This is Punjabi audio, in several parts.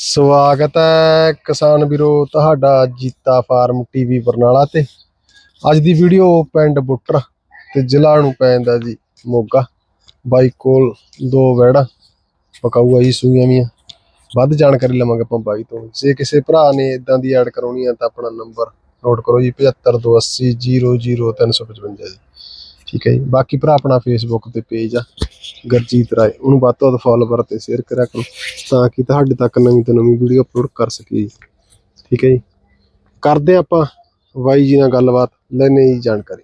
ਸਵਾਗਤ ਹੈ ਕਿਸਾਨ ਵੀਰੋ ਤੁਹਾਡਾ ਜੀਤਾ ਫਾਰਮ ਟੀਵੀ ਬਰਨਾਲਾ ਤੇ। ਅੱਜ ਦੀ ਵੀਡੀਓ ਪਿੰਡ ਬੁੱਟਰ ਤੇ ਜ਼ਿਲ੍ਹਾ ਨੂੰ ਪੈਂਦਾ ਜੀ ਮੋਗਾ। ਬਾਈ ਕੋਲ ਦੋ ਵੈੜਾ ਪਕਾਊ ਜੀ ਸੂਈਆਂ ਵੀ ਵੱਧ ਜਾਣਕਾਰੀ ਲਵਾਂਗੇ ਆਪਾਂ ਬਾਈ ਤੋਂ। ਜੇ ਕਿਸੇ ਭਰਾ ਨੇ ਇਦਾਂ ਦੀ ਐਡ ਕਰਾਉਣੀ ਆ ਤਾਂ ਆਪਣਾ ਨੰਬਰ ਨੋਟ ਕਰੋ ਜੀ 7528000355 ਜੀ। ਠੀਕ ਹੈ ਜੀ। ਬਾਕੀ ਭਰਾ ਆਪਣਾ ਫੇਸਬੁੱਕ ਤੇ ਪੇਜ ਆ। ਗਰਜੀਤ ਰਾਏ ਉਹਨੂੰ ਵੱਧ ਤੋਂ ਵੱਧ ਫੋਲੋਵਰ ਤੇ ਸ਼ੇਅਰ ਕਰਿਆ ਕਰੋ ਤਾਂ ਕਿ ਤੁਹਾਡੇ ਤੱਕ ਨਵੀਂ ਤੋਂ ਨਵੀਂ ਵੀਡੀਓ ਅਪਲੋਡ ਕਰ ਸਕੀਏ। ਠੀਕ ਹੈ ਜੀ? ਕਰਦੇ ਹਾਂ ਆਪਾਂ ਬਾਈ ਜੀ ਨਾਲ ਗੱਲਬਾਤ ਲੈਣੇ ਜੀ ਜਾਣਕਾਰੀ।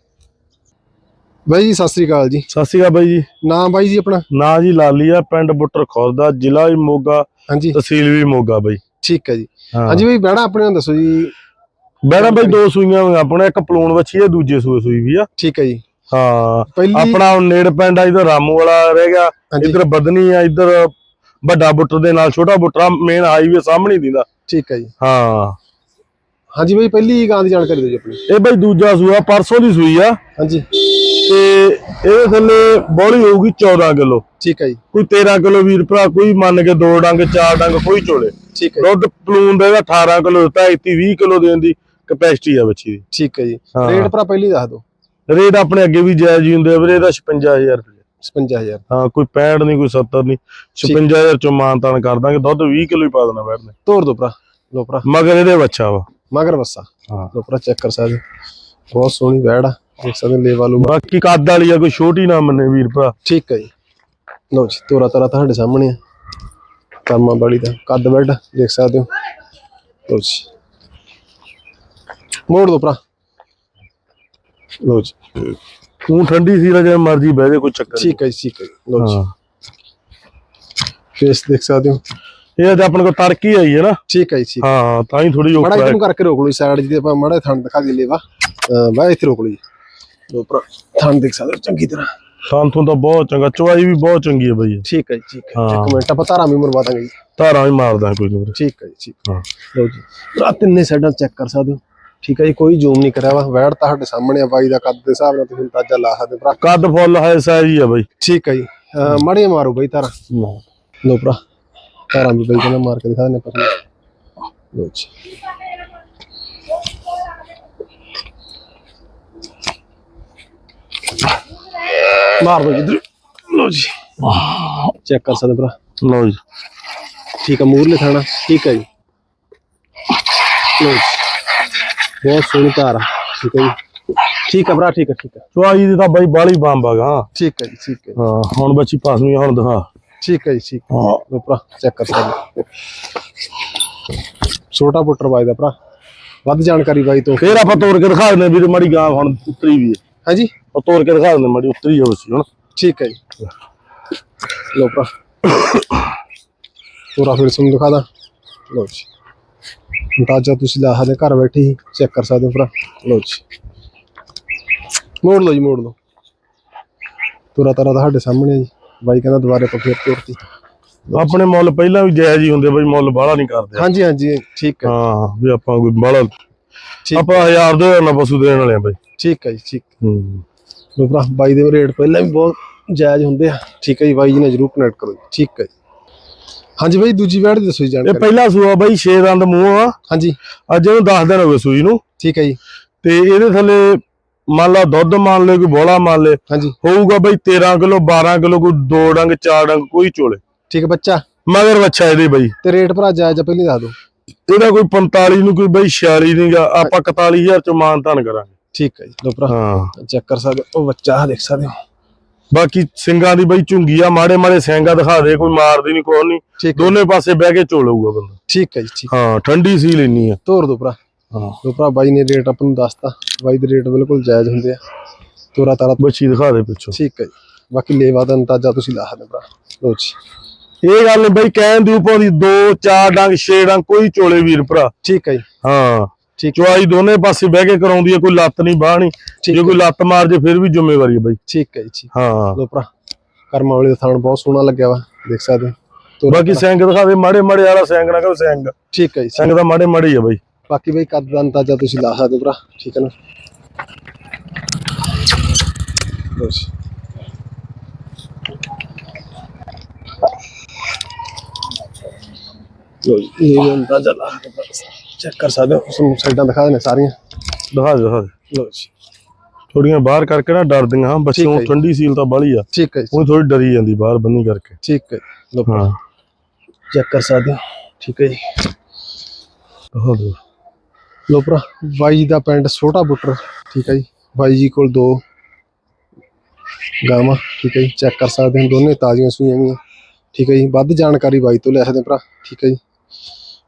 ਬਾਈ ਜੀ ਸਤਿ ਸ੍ਰੀ ਅਕਾਲ ਜੀ। ਸਤਿ ਸ਼੍ਰੀ ਅਕਾਲ ਬਾਈ ਜੀ। ਨਾਮ ਬਾਈ ਜੀ ਆਪਣਾ? ਨਾਂ ਜੀ ਲਾਲੀ ਆ ਪਿੰਡ ਬੁੱਟਰ ਖੁਰਦਾ ਜ਼ਿਲ੍ਹਾ ਵੀ ਮੋਗਾ ਹਾਂਜੀ। ਤਹਿਸੀਲ ਵੀ ਮੋਗਾ ਬਾਈ। ਠੀਕ ਹੈ ਜੀ। ਹਾਂ। ਹਾਂਜੀ ਬਾਈ ਬਹਿਣਾ ਆਪਣੇ ਨੂੰ ਦੱਸੋ ਜੀ। ਬੈਣਾ ਬਾਈ ਦੋ ਸੂਈਆਂ ਹੋਈਆਂ ਆਪਣੇ ਇੱਕ ਪਲੂਣ ਵੱਛੀ ਆ ਦੂਜੇ ਸੂਏ ਸੂਈ ਵੀ ਆ। ਠੀਕ ਹੈ ਜੀ। ਹਾਂ ਆਪਣਾ ਨੇੜ ਪਿੰਡ ਆ ਇਧਰ ਰਾਮੂ ਵਾਲਾ ਰਹਿ ਗਿਆ ਇਧਰ ਬਦਨੀ ਆ ਇਧਰ ਵੱਡਾ ਬੁੱਟਰ ਦੇ ਨਾਲ ਛੋਟਾ ਬੁੱਟਰਾ ਮੇਨ ਹਾਈਵੇ ਸਾਹਮਣੇ ਦਿੰਦਾ। ਠੀਕ ਹੈ ਜੀ। ਹਾਂ। ਹਾਂਜੀ ਬਾਈ ਪਹਿਲੀ ਗਾਂ ਦੀ ਜਾਣਕਾਰੀ ਦਿਓ ਜੀ ਆਪਣੀ। ਇਹ ਬਾਈ ਦੂਜਾ ਸੂਆ ਪਰਸੋਂ ਦੀ ਸੂਈ ਆ। ਹਾਂਜੀ। ਤੇ ਇਹਦੇ ਥੱਲੇ ਬੋਲੀ ਹੋਊਗੀ 14 ਕਿਲੋ। ਠੀਕ ਹੈ ਜੀ। ਕੋਈ 13 ਕਿਲੋ ਵੀਰ ਭਰਾ ਕੋਈ ਮੰਨ ਕੇ ਦੋ ਡੰਗ ਚਾਰ ਡੰਗ ਕੋਈ ਚੋਲੇ। ਠੀਕ ਹੈ ਦੁੱਧ ਪਲੂਨ ਦਾ ਇਹਦਾ 18 ਕਿਲੋ ਦਿੱਤਾ 21 20 ਕਿਲੋ ਦੇਣ ਦੀ ਕਪੈਸਿਟੀ ਆ ਬੱਚੀ ਦੀ। ਠੀਕ ਹੈ ਜੀ। ਰੇਟ ਭਰਾ ਪਹਿਲੀ ਦੱਸ ਦਿਓ। ਰੇਟ ਆਪਣੇ ਅੱਗੇ ਵੀ ਜਾਇਜ਼ ਹੀ ਹੁੰਦੇ ਆ ਵੀਰੇ ਇਹਦਾ 56000 ਰੁਪਏ। 55000 ਹਾਂ ਕੋਈ 65 ਨਹੀਂ ਕੋਈ 70 ਨਹੀਂ 56000 ਚੋਂ ਮਾਨਤਾਨ ਕਰ ਦਾਂਗੇ ਦੁੱਧ 20 ਕਿਲੋ ਹੀ ਪਾ ਦੇਣਾ ਬੈਠਨੇ ਤੋੜ ਦੋ ਭਰਾ ਲੋ ਭਰਾ। ਮਗਰ ਇਹਦੇ ਬੱਚਾ ਵਾ। ਮਗਰ ਬੱਸਾ ਹਾਂ। ਲੋ ਭਰਾ ਚੈੱਕ ਕਰ ਸਕਦੇ। ਬਹੁਤ ਸੋਹਣੀ ਵੈੜ ਆ ਦੇਖ ਸਕਦੇ ਲੇਵਾ ਲੂ ਬਾਕੀ ਕੱਦ ਵਾਲੀ ਆ ਕੋਈ ਛੋਟੀ ਨਾ ਮੰਨੇ ਵੀਰ ਭਰਾ। ਠੀਕ ਹੈ ਜੀ। ਲਓ ਜੀ ਤੋਰਾ ਤੋਰਾ ਤੁਹਾਡੇ ਸਾਹਮਣੇ ਆ। ਕਰਮਾ ਬੜੀ ਦਾ ਕੱਦ ਬੈੱਡ ਦੇਖ ਸਕਦੇ ਹੋ। ਲਓ ਜੀ। ਮੋੜ ਦੋ ਭਰਾ। ਜੀ। ਤੂੰ ਠੰਡੀ ਸੀ ਜੇ ਮਰਜ਼ੀ ਬਹਿ ਜਾ ਕੋਈ ਚੱਕਰ ਠੀਕ ਹੈ ਠੀਕ ਹੈ ਨਹੀਂ। ਜੀ। ਫੇਸ ਦੇਖ ਸਕਦੇ ਹੋ। ਇਹ ਤਾਂ ਆਪਣੇ ਕੋਲ ਤੜਕੀ ਆਈ ਹੈ ਨਾ। ਠੀਕ ਹੈ ਜੀ ਹਾਂ। ਤਾਂ ਹੀ ਥੋੜੀ ਮੜਾ ਔਖਾ ਹੈ। ਇਹਨੂੰ ਕਰਕੇ ਰੋਕ ਲਓ ਸਾਈਡ ਜਿਹਦੇ ਆਪਾਂ ਮੜਾ ਥਣ ਦਿਖਾ ਦੇ ਲੇਵਾ। ਬਾਈ ਇੱਥੇ ਰੋਕ ਲਓ ਭਰਾ ਥਣ ਦੇਖ ਸਕਦੇ ਹੋ ਚੰਗੀ ਤਰ੍ਹਾਂ। ਸੰਥੋਂ ਤਾਂ ਬਹੁਤ ਚੰਗਾ ਚੁਆਈ ਵੀ ਬਹੁਤ ਚੰਗੀ ਹੈ ਬਈ। ਠੀਕ ਹੈ ਠੀਕ ਹੈ। ਇੱਕ ਮਿੰਟ ਆਪਾਂ ਧਾਰਾਂ ਵੀ ਮਰਵਾ ਦਾਂਗੇ ਜੀ। ਧਾਰਾਂ ਵੀ ਮਾਰਦਾ ਕੋਈ ਨਹੀਂ ਠੀਕ ਹੈ ਜੀ ਠੀਕ ਹਾਂ। ਲਓ ਜੀ। ਤਿੰਨੇ ਸਾਈਡਾਂ ਚੈੱਕ ਕਰ ਸਕਦੇ ਹੋ। ਠੀਕ ਹੈ ਜੀ ਕੋਈ ਜ਼ੂਮ ਨਹੀਂ ਕਰਿਆ ਵਾ ਵੈੜ ਤੁਹਾਡੇ ਸਾਹਮਣੇ ਆ ਬਾਈ ਦਾ ਕੱਦ ਦੇ ਹਿਸਾਬ ਨਾਲ ਤੁਸੀਂ ਅੰਦਾਜ਼ਾ ਲਾ ਸਕਦੇ ਭਰਾ। ਕੱਦ ਫੁੱਲ ਹੈ ਸਾਈਜ਼ ਹੀ ਆ ਬਈ। ਠੀਕ ਹੈ ਜੀ ਮਾੜੇ ਮਾਰੋ ਬਾਈ ਤਾਰਾ। ਲੋ ਭਰਾ ਤਾਰਾਂ ਵੀ ਬਾਈ ਕਹਿੰਦਾ ਮਾਰ ਕੇ ਦਿਖਾ ਦਿੰਦੇ ਆਪਾਂ ਲੋ ਜੀ। ਮਾਰ ਦੋ ਜਿੱਧਰ ਲੋ ਜੀ। ਚੈੱਕ ਕਰ ਸਕਦੇ ਭਰਾ। ਲਓ ਜੀ। ਠੀਕ ਹੈ ਮੂਰਲੇ ਥਾਣਾ। ਠੀਕ ਹੈ ਜੀ। ਲੋ ਜੀ। ਬਹੁਤ ਸੋਹਣੀ ਤਾਰ ਆ। ਠੀਕ ਹੈ ਜੀ। ਠੀਕ ਹੈ ਭਰਾ ਠੀਕ ਹੈ ਠੀਕ ਹੈ ਚੁਆਈ ਦੀ ਤਾਂ ਬਾਈ ਬਾਲੀ ਬੰਬ ਹੈਗਾ। ਠੀਕ ਹੈ ਜੀ ਠੀਕ ਹੈ ਹਾਂ ਹੁਣ ਬੱਚੀ ਪਾਸਵੀਂ ਹੁਣ ਦਿਖਾ। ਠੀਕ ਹੈ ਜੀ ਠੀਕ ਹੈ ਹਾਂ। ਲੋ ਭਰਾ ਚੈੱਕ ਕਰ ਸਕਦੇ ਛੋਟਾ ਪੁੱਟਰ ਬਾਈ ਦਾ ਭਰਾ। ਵੱਧ ਜਾਣਕਾਰੀ ਬਾਈ ਤੋਂ। ਫੇਰ ਆਪਾਂ ਤੋੜ ਕੇ ਦਿਖਾ ਦਿੰਦੇ ਵੀਰ ਮਾੜੀ ਗਾਂ ਹੁਣ ਉਤਰੀ ਵੀ ਹੈ। ਹਾਂਜੀ। ਉਹ ਤੋੜ ਕੇ ਦਿਖਾ ਦਿੰਦੇ ਮਾੜੀ ਉਤਰੀ ਹੋ ਸੀ ਹੁਣ। ਠੀਕ ਹੈ ਜੀ। ਲੋ ਭਰਾ। ਪੂਰਾ ਫਿਰ ਸੁਣ ਦਿਖਾ ਦਾਂ। ਲੋ ਜੀ। ਅੰਦਾਜ਼ਾ ਤੁਸੀਂ ਲਾ ਸਕਦੇ ਘਰ ਬੈਠੇ ਹੀ ਚੈੱਕ ਕਰ ਸਕਦੇ ਹੋ ਭਰਾ। ਲੋ ਜੀ। ਮੋੜ ਲਓ ਜੀ ਮੋੜ ਲਓ। ਤੁਰਾ ਤਰਾ ਤੁਹਾਡੇ ਸਾਹਮਣੇ ਜੀ। ਬਾਈ ਕਹਿੰਦਾ ਦੁਬਾਰੇ ਆਪਾਂ ਫੇਰ ਤੋਰਤੀ। ਆਪਣੇ ਮੁੱਲ ਪਹਿਲਾਂ ਵੀ ਜਾਇਜ਼ ਹੀ ਹੁੰਦੇ ਬਈ ਮੁੱਲ ਬਾਹਲਾ ਨਹੀਂ ਕਰਦੇ। ਹਾਂਜੀ ਹਾਂਜੀ ਠੀਕ ਹੈ। ਹਾਂ ਵੀ ਆਪਾਂ ਕੋਈ ਬਾਹਲਾ ਆਪਾਂ ਹਜ਼ਾਰ ਦੇ ਨਾ ਪਸ਼ੂ ਦੇਣ ਵਾਲੇ ਆ ਬਈ। ਠੀਕ ਹੈ ਜੀ ਠੀਕ। ਹੂੰ। ਲੋ ਭਰਾ ਬਾਈ ਦੇ ਰੇਟ ਪਹਿਲਾਂ ਵੀ ਬਹੁਤ ਜਾਇਜ਼ ਹੁੰਦੇ ਆ। ਠੀਕ ਹੈ ਜੀ ਬਾਈ ਜੀ ਨੇ ਜਰੂਰ ਕਨੈਕਟ ਕਰੋ ਠੀਕ ਹੈ ਜੀ। ਹਾਂਜੀ ਬਾਈ ਦੂਜੀ ਵੈੜ ਦੀ ਦੱਸੋ ਜੀ ਇਹ ਜਾਣਕਾਰੀ। ਪਹਿਲਾ ਸੂਆ ਬਈ 6 ਦੰਦ ਮੂੰਹ ਆ। ਹਾਂਜੀ। ਅੱਜ ਇਹਨੂੰ 10 ਦਿਨ ਹੋ ਗਏ ਸੂਈ ਨੂੰ। ਠੀਕ ਹੈ ਜੀ। ਤੇ ਇਹਦੇ ਥੱਲੇ ਮੰਨ ਲਾ ਦੁੱਧ ਮੰਨ ਲੈ ਕੋਈ ਬੋਲਾ ਮੰਨ ਲੈ ਹਾਂਜੀ। ਹੋਊਗਾ ਬਈ 13 ਕਿਲੋ 12 ਕਿਲੋ ਕੋਈ ਦੋ ਡੰਗ ਚਾਰ ਡੰਗ ਕੋਈ ਚੋਲੇ। ਠੀਕ ਹੈ ਬੱਚਾ। ਮਗਰ ਬੱਚਾ ਇਹਦੇ ਬਈ। ਤੇ ਰੇਟ ਭਰਾ ਜਾਇਜ਼ ਆ ਪਹਿਲੀ ਦੱਸ ਦਿਓ। ਇਹਦਾ ਕੋਈ 45 ਨੂੰ ਕੋਈ ਬਈ 46 ਨਹੀਂਗਾ ਆਪਾਂ 41000 ਚ ਮਾਨਤਾਨ ਕਰਾਂਗੇ। ਠੀਕ ਹੈ ਜੀ। ਲੋ ਭਰਾ ਹਾਂ। ਚੈੱਕ ਕਰ ਸਕਦੇ ਹੋ। ਉਹ ਬੱਚਾ ਆਹ ਦੇਖ ਸਕਦੇ ਹੋ। ਬਾਕੀ ਸਿੰਘਾਂ ਦੀ ਬਈ ਝੁੰਗੀ ਆ ਮਾੜੇ ਮਾੜੇ ਸਿੰਘਾਂ ਦਿਖਾ ਦੇ ਕੋਈ ਮਾਰਦੀ ਨਹੀਂ ਕੋਈ ਨਹੀਂ ਦੋਨੇ ਪਾਸੇ ਬਹਿ ਕੇ ਚੋਲੂਗਾ ਬੰਦਾ। ਠੀਕ ਹੈ ਜੀ ਠੀਕ। ਹਾਂ ਠੰਡੀ ਸੀ ਲੈਣੀ ਆ। ਤੋਰ ਦੋ ਭਰਾ। ਹਾਂ। ਲੋ ਭਰਾ ਬਾਈ ਨੇ ਰੇਟ ਆਪਾਂ ਨੂੰ ਦੱਸਤਾ ਬਾਈ ਦੇ ਰੇਟ ਬਿਲਕੁਲ ਜਾਇਜ਼ ਹੁੰਦੇ ਆ। ਤੋਰਾ ਤਾਰਾ ਬੱਚੀ ਦਿਖਾ ਦੇ ਪਿੱਛੋਂ। ਠੀਕ ਹੈ ਜੀ। ਬਾਕੀ ਲੇਵਾ ਦਾ ਅੰਦਾਜ਼ਾ ਤੁਸੀਂ ਲਾ ਸਕਦੇ ਭਰਾ। ਲੋ ਜੀ। ਇਹ ਗੱਲ ਬਈ ਕਹਿਣ ਦੀ ਉਪਰ ਦੀ 2 4 ਡੰਗ 6 ਡੰਗ ਕੋਈ ਚੋਲੇ ਵੀਰ ਭਰਾ। ਠੀਕ ਹੈ ਜੀ। ਹਾਂ। ਠੀਕ। ਚੁਆਈ ਦੋਨੇ ਪਾਸੇ ਬਹਿ ਕੇ ਕਰਾਉਂਦੀ ਹੈ ਕੋਈ ਲੱਤ ਨਹੀਂ ਬਾਹਣੀ ਠੀਕ ਜੇ ਕੋਈ ਲੱਤ ਮਾਰ ਜੇ ਫਿਰ ਵੀ ਜ਼ਿੰਮੇਵਾਰੀ ਹੈ ਬਈ। ਠੀਕ ਹੈ ਜੀ ਹਾਂ। ਲੋ ਭਰਾ ਕਰਮਾ ਵਾਲੇ ਦਾ ਥਾਣ ਬਹੁਤ ਸੋਹਣਾ ਲੱਗਿਆ ਵਾ ਦੇਖ ਸਕਦੇ ਹੋ। ਬਾਕੀ ਸਿੰਘ ਦਿਖਾ ਦੇ ਮਾੜੇ ਮਾੜੇ ਵਾਲਾ ਸਿੰਘ ਨਾ ਕਹੋ ਸਿੰਘ। ਠੀਕ ਹੈ ਜੀ ਸਿੰਘ ਦਾ ਮਾੜੇ ਮਾੜੇ ਹੀ ਬਈ। ਬਾਕੀ ਬਈ ਕੱਦ ਦਾ ਅੰਦਾਜ਼ਾ ਤੁਸੀਂ ਲਾ ਸਕਦੇ ਹੋ ਭਰਾ ਠੀਕ ਹੈ ਨਾ? ਜੀ। ਲੋ ਜੀ ਇਹ ਅੰਦਾਜ਼ਾ ਲਾ ਕੇ ਬਸ ਚੈੱਕ ਕਰ ਸਕਦੇ ਹੋ। ਤੁਹਾਨੂੰ ਸਾਈਡਾਂ ਦਿਖਾ ਦੇਣੇ ਸਾਰੀਆਂ। ਦਿਖਾ ਦੇ ਦਿਖਾ ਦੇ। ਲੋ ਜੀ। ਥੋੜੀਆਂ ਬਾਹਰ ਕਰਕੇ ਨਾ ਡਰਦੀਆਂ ਹਾਂ ਜੀ। ਠੰਡੀ ਸੀਲ ਤਾਂ ਬਾਹਲੀ ਆ। ਠੀਕ ਹੈ ਜੀ। ਉਹ ਥੋੜੀ ਡਰੀ ਜਾਂਦੀ ਬਾਹਰ ਬੰਨੀ ਕਰਕੇ। ਠੀਕ ਹੈ ਲੋ ਹਾਂ। ਚੈੱਕ ਕਰ ਸਕਦੇ ਹੋ। ਠੀਕ ਹੈ ਜੀ। ਦਿਖਾ ਦੇ ਲੋ ਭਰਾ ਬਾਈ ਜੀ ਦਾ ਪਿੰਡ ਛੋਟਾ ਬੁੱਟਰ। ਠੀਕ ਹੈ ਜੀ। ਬਾਈ ਜੀ ਕੋਲ ਦੋ ਗਾਵਾਂ। ਠੀਕ ਹੈ ਜੀ। ਚੈੱਕ ਕਰ ਸਕਦੇ ਹੋ। ਦੋਨੇ ਤਾਜ਼ੀਆਂ ਸੂਈਆਂ ਵੀ ਠੀਕ ਹੈ ਜੀ। ਵੱਧ ਜਾਣਕਾਰੀ ਬਾਈ ਤੋਂ ਲੈ ਸਕਦੇ ਹੋ ਭਰਾ। ਠੀਕ ਹੈ ਜੀ।